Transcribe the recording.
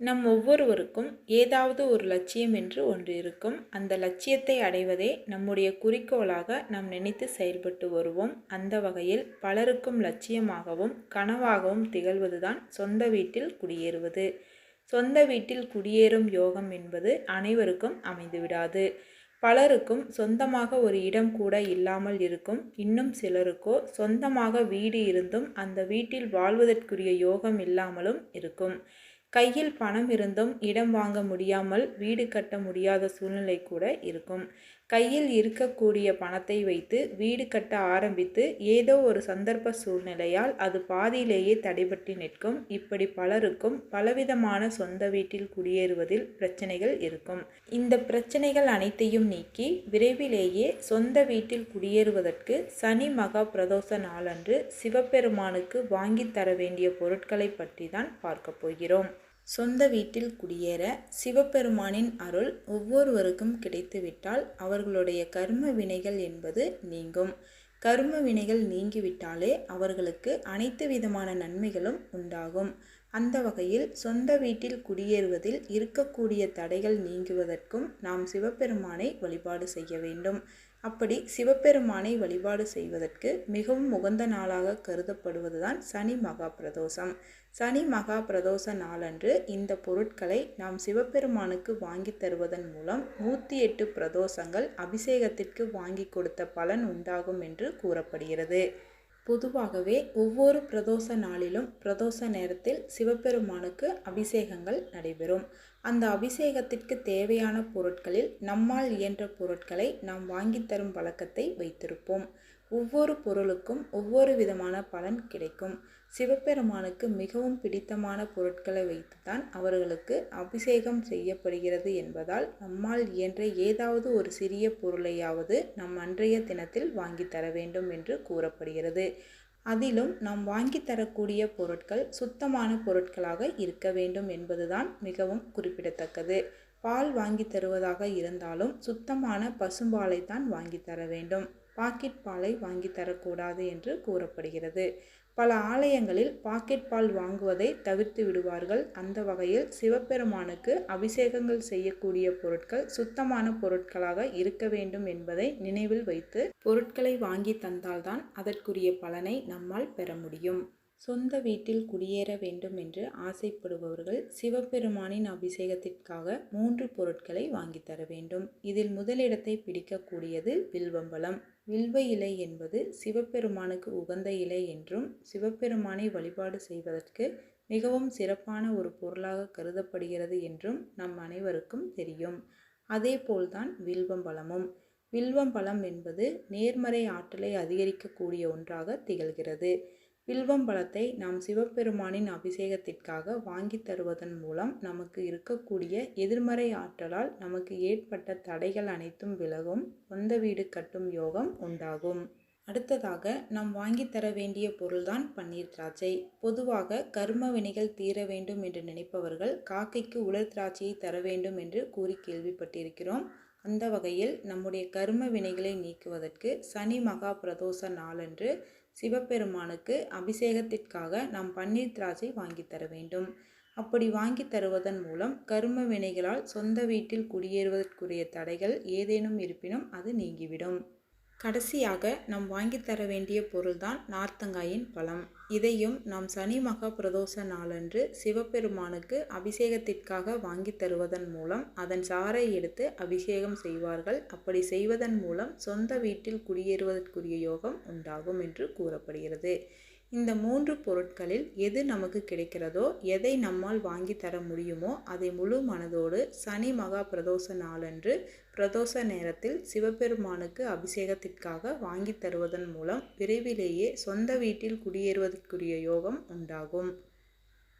நம் ஒவ்வொருவருக்கும் ஏதாவது ஒரு லட்சியம் என்று ஒன்று இருக்கும். அந்த லட்சியத்தை அடைவதே நம்முடைய குறிக்கோளாக நாம் நினைத்து செயல்பட்டு வருவோம். அந்த வகையில் பலருக்கும் லட்சியமாகவும் கனவாகவும் திகழ்வதுதான் சொந்த வீட்டில் குடியேறுவது. சொந்த வீட்டில் குடியேறும் யோகம் என்பது அனைவருக்கும் அமைந்துவிடாது. பலருக்கும் சொந்தமாக ஒரு இடம் கூட இல்லாமல் இருக்கும். இன்னும் சிலருக்கோ சொந்தமாக வீடு இருந்தும் அந்த வீட்டில் வாழ்வதற்குரிய யோகம் இல்லாமலும் இருக்கும். கையில் பணம் இருந்தும் இடம் வாங்க முடியாமல் வீடு கட்ட முடியாத சூழ்நிலை கூட இருக்கும். கையில் இருக்கக்கூடிய பணத்தை வைத்து வீடு கட்ட ஆரம்பித்து ஏதோ ஒரு சந்தர்ப்ப சூழ்நிலையால் அது பாதியிலேயே தடைபட்டு நிற்கும். இப்படி பலருக்கும் பலவிதமான சொந்த வீட்டில் குடியேறுவதில் பிரச்சனைகள் இருக்கும். இந்த பிரச்சனைகள் அனைத்தையும் நீக்கி விரைவிலேயே சொந்த வீட்டில் குடியேறுவதற்கு சனி மகா பிரதோஷ நாளன்று சிவபெருமானுக்கு வாங்கி தர வேண்டிய பொருட்களை பற்றி தான் பார்க்க போகிறோம். சொந்த வீட்டில் குடியேற சிவபெருமானின் அருள் ஒவ்வொருவருக்கும் கிடைத்துவிட்டால் அவர்களுடைய கர்ம வினைகள் என்பது நீங்கும். கர்ம வினைகள் நீங்கிவிட்டாலே அவர்களுக்கு அனைத்து விதமான நன்மைகளும் உண்டாகும். அந்த வகையில் சொந்த வீட்டில் குடியேறுவதில் இருக்கக்கூடிய தடைகள் நீங்குவதற்கும் நாம் சிவபெருமானை வழிபாடு செய்ய வேண்டும். அப்படி சிவபெருமானை வழிபாடு செய்வதற்கு மிகவும் உகந்த நாளாக கருதப்படுவதுதான் சனி மகா பிரதோஷம் சனி மகா பிரதோஷ நாளன்று இந்த பொருட்களை நாம் சிவபெருமானுக்கு வாங்கி தருவதன் மூலம் நூற்றி எட்டு பிரதோஷங்கள் அபிஷேகத்திற்கு வாங்கி கொடுத்த பலன் உண்டாகும் என்று கூறப்படுகிறது. பொதுவாகவே ஒவ்வொரு பிரதோஷ நாளிலும் பிரதோஷ நேரத்தில் சிவபெருமானுக்கு அபிஷேகங்கள் நடைபெறும். அந்த அபிஷேகத்திற்கு தேவையான பொருட்களில் நம்மால் இயன்ற பொருட்களை நாம் வாங்கி தரும் பழக்கத்தை வைத்திருப்போம். ஒவ்வொரு பொருளுக்கும் ஒவ்வொரு விதமான பலன் கிடைக்கும். சிவபெருமானுக்கு மிகவும் பிடித்தமான பொருட்களை வைத்துதான் அவர்களுக்கு அபிஷேகம் செய்யப்படுகிறது என்பதால் நம்மால் இயன்ற ஏதாவது ஒரு சிறிய பொருளையாவது நம் அன்றைய தினத்தில் வாங்கி தர வேண்டும் என்று கூறப்படுகிறது. அதிலும் நாம் வாங்கி தரக்கூடிய பொருட்கள் சுத்தமான பொருட்களாக இருக்க வேண்டும் என்பதுதான் மிகவும் குறிப்பிடத்தக்கது. பால் வாங்கி தருவதாக இருந்தாலும் சுத்தமான பசும்பாலை தான் வாங்கி தர வேண்டும். பாக்கெட் பாலை வாங்கி தரக்கூடாது என்று கூறப்படுகிறது. பல ஆலயங்களில் பாக்கெட் பால் வாங்குவதை தவிர்த்து விடுவார்கள். அந்த வகையில் சிவபெருமானுக்கு அபிஷேகங்கள் செய்யக்கூடிய பொருட்கள் சுத்தமான பொருட்களாக இருக்க வேண்டும் என்பதை நினைவில் வைத்து பொருட்களை வாங்கி தந்தால்தான் அதற்குரிய பலனை நம்மால் பெற முடியும். சொந்த வீட்டில் குடியேற வேண்டும் என்று ஆசைப்படுபவர்கள் சிவபெருமானின் அபிஷேகத்திற்காக மூன்று பொருட்களை வாங்கி தர வேண்டும். இதில் முதலிடத்தை பிடிக்கக்கூடியது வில்வம்பலம் வில்வ இலை என்பது சிவபெருமானுக்கு உகந்த இலை என்றும் சிவபெருமானை வழிபாடு செய்வதற்கு மிகவும் சிறப்பான ஒரு பொருளாக கருதப்படுகிறது என்றும் நம் அனைவருக்கும் தெரியும். அதேபோல்தான் வில்வம்பழமும். வில்வம்பழம் என்பது நேர்மறை ஆற்றலை அதிகரிக்கக்கூடிய ஒன்றாக திகழ்கிறது. வில்வம் பழத்தை நாம் சிவபெருமானின் அபிஷேகத்திற்காக வாங்கி தருவதன் மூலம் நமக்கு இருக்கக்கூடிய எதிர்மறை ஆற்றலால் நமக்கு ஏற்பட்ட தடைகள் அனைத்தும் விலகும் சொந்த வீடு கட்டும் யோகம் உண்டாகும். அடுத்ததாக நாம் வாங்கி தர வேண்டிய பொருள்தான் பன்னீர் திராட்சை. பொதுவாக கர்ம வினைகள் தீர வேண்டும் என்று நினைப்பவர்கள் காக்கைக்கு உலர் திராட்சையை தர வேண்டும் என்று கூறி கேள்விப்பட்டிருக்கிறோம். அந்த வகையில் நம்முடைய கர்ம வினைகளை நீக்குவதற்கு சனி மகா பிரதோஷ நாளன்று சிவபெருமானுக்கு அபிஷேகத்திற்காக நாம் பன்னீர் திராட்சை வாங்கி தர வேண்டும். அப்படி வாங்கி தருவதன் மூலம் கரும வினைகளால் சொந்த வீட்டில் குடியேறுவதற்குரிய தடைகள் ஏதேனும் இருப்பினும் அது நீங்கிவிடும். கடைசியாக நாம் வாங்கி தர வேண்டிய பொருள்தான் நார்த்தங்காயின் பழம். இதையும் நாம் சனி மகா பிரதோஷ நாளன்று சிவபெருமானுக்கு அபிஷேகத்திற்காக வாங்கி தருவதன் மூலம் அதன் சாறை எடுத்து அபிஷேகம் செய்வார்கள். அப்படி செய்வதன் மூலம் சொந்த வீட்டில் குடியேறுவதற்குரிய யோகம் உண்டாகும் என்று கூறப்படுகிறது. இந்த மூன்று பொருட்களில் எது நமக்கு கிடைக்கிறதோ எதை நம்மால் வாங்கி தர முடியுமோ அதை முழு மனதோடு சனி மகா பிரதோஷ நாளன்று பிரதோஷ நேரத்தில் சிவபெருமானுக்கு அபிஷேகத்திற்காக வாங்கி தருவதன் மூலம் விரைவிலேயே சொந்த வீட்டில் குடியேறுவதற்குரிய யோகம் உண்டாகும்.